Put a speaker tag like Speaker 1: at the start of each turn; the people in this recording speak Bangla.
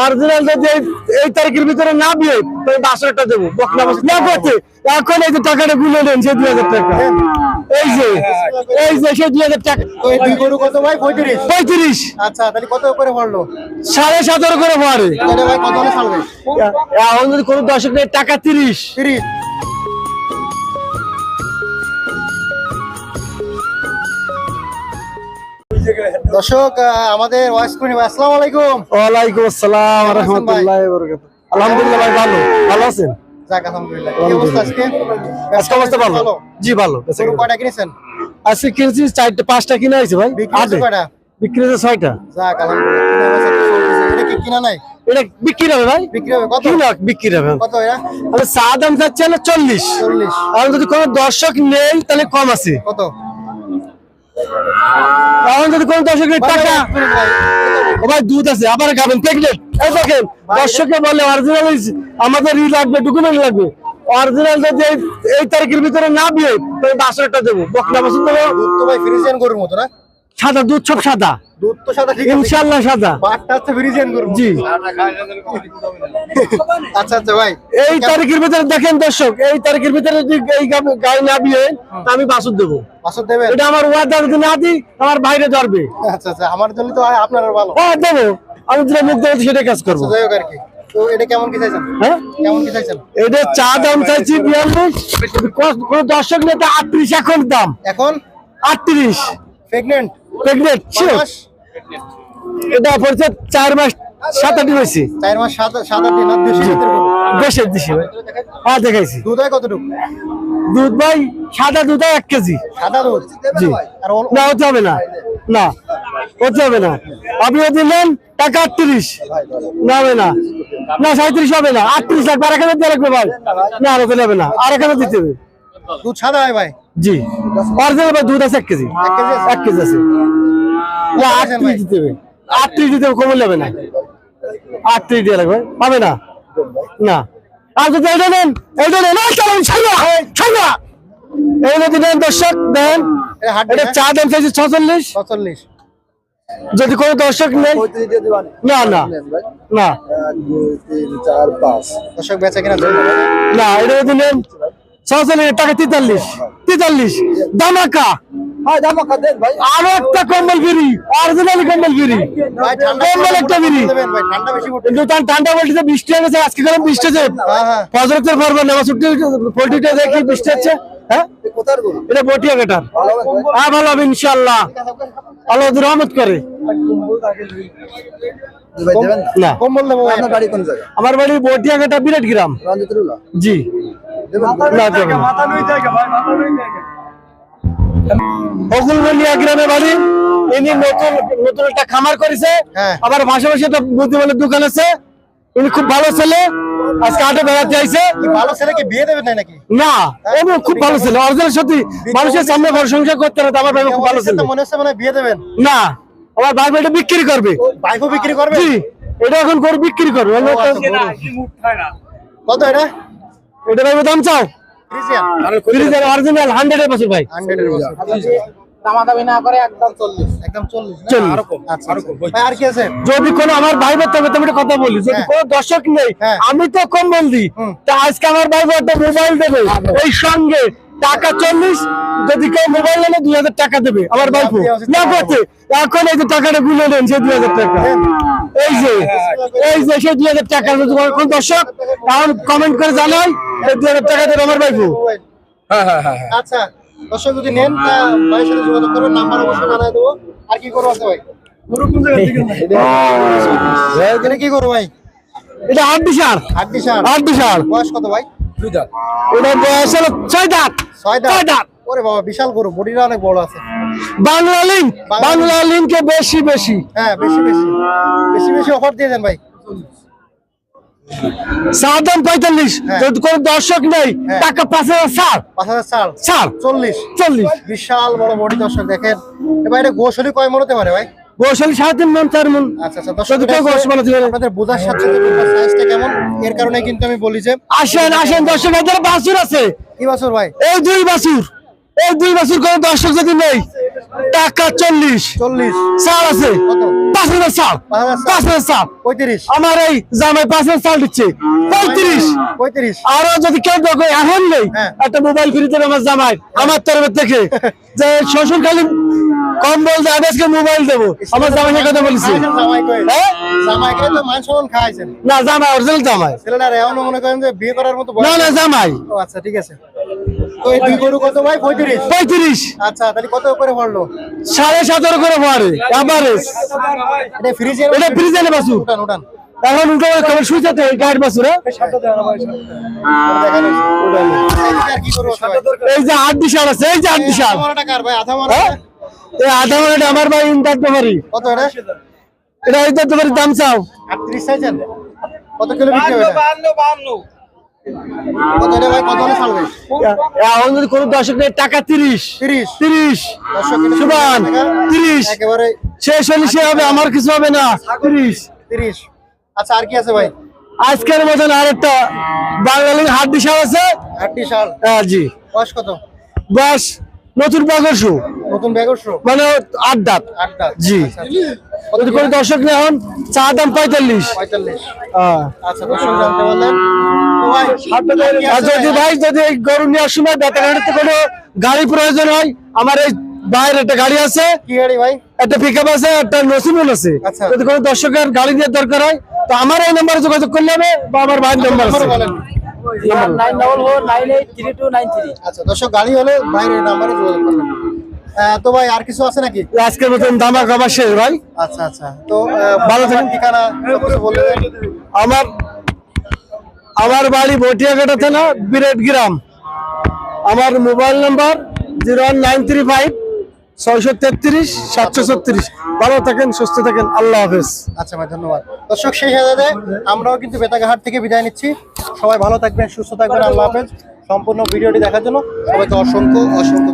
Speaker 1: অরিজিনাল যদি এই- তারিখের ভিতরে না দিয়ে তাহলে বাসরটা দেবো। না করতে এখন এই যে টাকাটা গুলো নেন সে দুই হাজার টাকা। এই যে এই যে সে দুই হাজার টাকা।
Speaker 2: কত ভাই? পঁয়ত্রিশ।
Speaker 1: পঁয়ত্রিশ।
Speaker 2: আচ্ছা তাহলে কত করে পড়ল
Speaker 1: সাড়ে সতেরো করে
Speaker 2: কত
Speaker 1: এখন যদি কোনো দর্শক টাকা তিরিশ।
Speaker 2: তিরিশ। দর্শক আমাদের ওয়াইস করি আসসালামু আলাইকুম।
Speaker 1: ওয়ালাইকুম আসসালাম
Speaker 2: আছেন ভাই?
Speaker 1: আলহামদুলিল্লাহ ভাই ভালো। ভালো আছেন?
Speaker 2: যাক আলহামদুলিল্লাহ। কি অবস্থা আজকে?
Speaker 1: আজকে অবস্থা ভালো? জি ভালো। বেঁচে
Speaker 2: গরু।
Speaker 1: গেছে।
Speaker 2: কয়টা কিনেছেন?
Speaker 1: আজকে কিনেছি চারটে পাঁচটা কিনে ভাই
Speaker 2: বিক্রি কয়টা?
Speaker 1: বিক্রি হয়েছে ছয়টা।
Speaker 2: যাক আলহামদুলিল্লাহ কিনা। এটা কি নাই?
Speaker 1: এটা বিক্রি হবে ভাই।
Speaker 2: বিক্রি হবে কত?
Speaker 1: বিক্রি হবে।
Speaker 2: কত
Speaker 1: চা দাম আর যদি কোনো দর্শক নেই তাহলে কম আছে।
Speaker 2: কত?
Speaker 1: যদি কোনো টাকা। ও ভাই দুধ আছে আবার খাবেন প্রেগনেন্ট এই দেখেন দর্শককে বলে অরিজিনাল আমাদের ই লাগবে ডকুমেন্ট লাগবে। অরিজিনাল যদি এই- তারিখের ভিতরে না বিয়ে তাহলে বাসরটা দেবো। বকনা বাসন দেবো
Speaker 2: দুধ তো ভাই ফ্রিজিয়ান গরুর মতো না?
Speaker 1: সাদা দুধ সব সাদা।
Speaker 2: দুধ তো সাদা ঠিক আছে।
Speaker 1: ইনশাল্লাহ সাদা।
Speaker 2: বাটটা হচ্ছে
Speaker 1: জি।
Speaker 2: আচ্ছা আচ্ছা ভাই।
Speaker 1: এই তারিখের ভিতরে দেখেন দর্শক এই তারিখের ভিতরে যদি এই গা- গাই না বিয়ে আমি বাসুর দেবো।
Speaker 2: বাসর দেবেন?
Speaker 1: এটা আমার ওয়াদার যদি না দিই আমার বাইরে ধরবে।
Speaker 2: আচ্ছা আচ্ছা আমার জন্য তো আপনার ভালো।
Speaker 1: হ্যাঁ দেবো। আমি যেটা মুখ দেবো সেটা কাজ করব।
Speaker 2: যাই হোক আর কি। এটা
Speaker 1: চা দাম চাইছি বিয়াল্লিশ। কোন দর্শক নেতা আটত্রিশ এখন দাম।
Speaker 2: এখন?
Speaker 1: আটত্রিশ।
Speaker 2: প্রেগনেন্ট
Speaker 1: প্রেগনেন্ট এটা পড়ছে চার মাস সাত আট হয়েছে।
Speaker 2: চার মাস সাত সাত আট দিন
Speaker 1: দেশের দেশে ভাই। হ্যাঁ দেখাইছি।
Speaker 2: দুধ কতটুকু?
Speaker 1: দুধ ভাই সাদা দুধ এক কেজি।
Speaker 2: সাদা দুধ?
Speaker 1: জি।
Speaker 2: আর
Speaker 1: না হতে হবে না। না হতে হবে না। আপনি যদি নেন টাকা আটত্রিশ। না হবে না। না সাঁত্রিশ হবে না। আটত্রিশ লাগবে আর এখানে দিয়ে রাখবে ভাই। না আর হতে হবে না। আর এখানে দিতে হবে।
Speaker 2: দুধ সাদা হয় ভাই।
Speaker 1: জি। অরিজিনাল দুধ আছে এক কেজি।
Speaker 2: এক কেজি আছে?
Speaker 1: এক কেজি দিতে হবে। আটত্রিশ দিতে হবে কমে যাবে না। আটত্রিশ দিয়ে লাগবে। হবে না? না। আর যদি এটা নেন এটা নেন এই যদি নেন দর্শক দেন।
Speaker 2: এটা
Speaker 1: চা দাম চাইছে ছচল্লিশ।
Speaker 2: ছচল্লিশ।
Speaker 1: যদি কোনো দর্শক নেই না না। না
Speaker 2: দর্শক বেচা কিনা না?
Speaker 1: না এটা যদি নেন ছচল্লিশ টাকা তেতাল্লিশ তেতাল্লিশ। দামাকা। আরও একটা কম্বল ফিরি অরিজিনাল কম্বল ফিরি কম্বল একটা ফিরি কিন্তু তার ঠান্ডা বৃষ্টি আজকে কারণ বৃষ্টি হচ্ছে।
Speaker 2: হ্যাঁ হ্যাঁ।
Speaker 1: ফজরতের পর নামাজ ছুটি পোল্ট্রিটা দেখি বৃষ্টি হচ্ছে। হ্যাঁ? এটা বটিয়া হ্যাঁ ভালো হবে ইনশাল্লাহ আল্লাহ রহমত করে। না?
Speaker 2: কম্বল দেবো
Speaker 1: আমার বাড়ি বটিয়া কাটা বিরাট গ্রাম। জি। না দেবেন না। অকুলবনিয়া গ্রামে বাড়ি। ইনি নতুন নতুন একটা খামার করেছে।
Speaker 2: হ্যাঁ।
Speaker 1: আবার পাশাপাশি একটা বুদ্ধিমানের দোকান আছে। ইনি খুব ভালো ছেলে। আজকে হাটে বেড়াতে আইছে।
Speaker 2: কি ভালো ছেলেকে বিয়ে দেবেন নাকি?
Speaker 1: না এমন খুব ভালো ছেলে। অরিজিনাল সত্যি মানুষের সামনে প্রশংসা করতে না আমার ভাই খুব ভালো ছেলে।
Speaker 2: মনে হচ্ছে মানে বিয়ে দেবেন।
Speaker 1: না আমার ভাই এটা বিক্রি করবে।
Speaker 2: বিক্রি করবে?
Speaker 1: জি এটা এখন করে বিক্রি করবে। অন্য
Speaker 2: কত এটা?
Speaker 1: এটা ভাই দাম চাও?
Speaker 2: ফ্রিজিয়ান।
Speaker 1: অরিজিনাল হান্ড্রেড বছর
Speaker 2: বছর দামাদামি না করে একদম চল্লিশ। একদম চল্লিশ না?
Speaker 1: চল্লিশ।
Speaker 2: ভাই আর কি আছে?
Speaker 1: যদি কোনো আমার ভাই তবে তুমি কথা বলি যদি
Speaker 2: হ্যাঁ।
Speaker 1: কোনো দর্শক নেই
Speaker 2: হ্যাঁ।
Speaker 1: আমি তো কম বলদি
Speaker 2: হুম।
Speaker 1: তা আজকে আমার ভাই একটা মোবাইল দেবে। এই সঙ্গে টাকা চল্লিশ যদি কেউ মোবাইল নেবে দুই হাজার টাকা দেবে। আমার ভাই
Speaker 2: আপনি আছে
Speaker 1: না করতে এখন এই যে টাকাটা গুলো নেন সেই দুই হাজার টাকা। এই যে এই যে সেই দুই হাজার টাকা। কোন দর্শক এখন কমেন্ট করে জানাই দুই হাজার টাকা দেবে আমার ভাই
Speaker 2: আচ্ছা দর্শক যদি নেন তা ভাইয়ের সাথে যোগাযোগ করবেন নাম্বার অবশ্যই জানাই দেবো। আর কি করব আছে ভাই? কি করব ভাই?
Speaker 1: এটা আট বিশাল।
Speaker 2: হাড্ডি সার
Speaker 1: আট বিশাল।
Speaker 2: বয়স কত ভাই?
Speaker 1: এটা বয়স হলো ছয় দাঁত।
Speaker 2: ছয়
Speaker 1: ছয়
Speaker 2: দাঁত
Speaker 1: দাঁত।
Speaker 2: ওরে বাবা বিশাল গরু। বডিটা অনেক বড় আছে।
Speaker 1: বাংলা লিঙ্ক।
Speaker 2: বাংলা
Speaker 1: বাংলা লিঙ্কে বেশি বেশি।
Speaker 2: হ্যাঁ বেশি বেশি। বেশি বেশি অফার দিয়ে দেন ভাই।
Speaker 1: সাধারণ পঁয়তাল্লিশ
Speaker 2: হ্যাঁ।
Speaker 1: যদি কোনো দর্শক নেই
Speaker 2: হ্যাঁ।
Speaker 1: টাকা পাঁচ হাজার ছাড়।
Speaker 2: পাঁচ হাজার
Speaker 1: ছাড়।
Speaker 2: চল্লিশ।
Speaker 1: চল্লিশ।
Speaker 2: বিশাল বড় বডি দর্শক দেখেন। এবার এটা গোসলি কয় মন হতে পারে ভাই?
Speaker 1: বৈশালী সাড়ে তিন মন চার মন।
Speaker 2: আচ্ছা আচ্ছা। আপনাদের বোঝার সাথে সাইজটা কেমন? এর কারণে কিন্তু আমি বলি যে
Speaker 1: আসেন আসেন দর্শক হাজার বাছুর আছে।
Speaker 2: কি বছর ভাই?
Speaker 1: এই দুই বাছুর। এই দুই বছর দর্শক যদি নেই টাকা চল্লিশ।
Speaker 2: চল্লিশ।
Speaker 1: চাল আছে। পাঁচ হাজার চাল।
Speaker 2: পাঁচ হাজার চাল। পঁয়ত্রিশ।
Speaker 1: আমার এই জামাই পাঁচ হাজার চাল দিচ্ছে। পঁয়ত্রিশ।
Speaker 2: পঁয়ত্রিশ।
Speaker 1: আরও যদি কেউ দেখো এখন নেই।
Speaker 2: হ্যাঁ।
Speaker 1: একটা মোবাইল ফ্রি দেবে আমার জামাই আমার তরফ থেকে। যে শ্বশুর খালি কম বলতে আমি আজকে মোবাইল দেবো। আমার জামাইকে কথা বলছি।
Speaker 2: জামাই কই
Speaker 1: হ্যাঁ? না জামাই অরিজিনাল জামাই।
Speaker 2: ছেলেটার এমন মনে করেন যে বিয়ে করার মতো
Speaker 1: না না জামাই।
Speaker 2: আচ্ছা ঠিক আছে। তো এই দুই গরু কত ভাই? পঁয়ত্রিশ।
Speaker 1: পঁয়ত্রিশ।
Speaker 2: আচ্ছা তাহলে কত করে পড়ল
Speaker 1: সাড়ে সতেরো করে পরে এভারেজ
Speaker 2: এটা ফ্রিজের
Speaker 1: এটা ফ্রিজে বাসু
Speaker 2: উঠান উঠান।
Speaker 1: এখন উঠে তো এই যে আট বিশাল আছে এই যে আট বিশাল
Speaker 2: আধা মরা
Speaker 1: হ্যাঁ? এই আধা মিনিট আমার ভাই ইন্টার ব্যাপারি
Speaker 2: কত এটা?
Speaker 1: এটা ইন্টার ব্যাপারি দাম চাও।
Speaker 2: আটত্রিশ চাইছেন কত কিলো বিক্রি হবে
Speaker 1: এখন যদি কোনো দর্শক নেই টাকা তিরিশ।
Speaker 2: তিরিশ।
Speaker 1: সুবান তিরিশ। শেষ হলে সে হবে আমার কিছু হবে না। তিরিশ।
Speaker 2: তিরিশ। আচ্ছা আর কি আছে ভাই?
Speaker 1: আজকের মতন আরেকটা বাঙালির হাট বিশাল আছে।
Speaker 2: আটটি শাল।
Speaker 1: হ্যাঁ, জি।
Speaker 2: বয়স কত?
Speaker 1: বাস নতুন
Speaker 2: নতুন
Speaker 1: মানে আট দাঁত। জি।
Speaker 2: আচ্ছা,
Speaker 1: যদি কোনো দর্শক নেই এখন চা দাম পঁয়তাল্লিশ। হ্যাঁ।
Speaker 2: আচ্ছা
Speaker 1: যদি
Speaker 2: ভাই?
Speaker 1: যদি এই গরু নেওয়ার সময় বেতাঘাটিতে কোনো গাড়ি প্রয়োজন হয় আমার এই বাইরে একটা গাড়ি আছে।
Speaker 2: ভাই?
Speaker 1: একটা পিক আপ আছে একটা নসিমুল আছে।
Speaker 2: আচ্ছা।
Speaker 1: যদি কোনো দর্শকের গাড়ি নিয়ে দরকার হয় তো আমার এই নাম্বারে যোগাযোগ করলে হবে বা আমার ভাইয়ের নাম্বার আছে।
Speaker 3: Nine double four nine eight three two nine three.
Speaker 2: আচ্ছা দর্শক গাড়ি হলে বাইরের নাম্বারে যোগাযোগ করবেন। তো ভাই আর কিছু আছে নাকি?
Speaker 1: আজকের মতন দামা খাবার শেষ ভাই।
Speaker 2: আচ্ছা আচ্ছা। তো
Speaker 1: ভালো থাকেন।
Speaker 2: ঠিকানা বলে
Speaker 1: আমার আমার বাড়ি বটিয়াঘাটা থানা বিরাট গ্রাম। আমার mobile number zero nine three five ছয়শো তেত্রিশ সাতশো ছত্রিশ। ভালো থাকেন সুস্থ থাকেন। আল্লাহ হাফেজ।
Speaker 2: আচ্ছা ভাই ধন্যবাদ। দর্শক সেই সাথে আমরাও কিন্তু বেতাঘাট থেকে বিদায় নিচ্ছি। সবাই ভালো থাকবেন সুস্থ থাকবেন। আল্লাহ হাফেজ। সম্পূর্ণ ভিডিওটি দেখার জন্য সবাইকে অসংখ্য অসংখ্য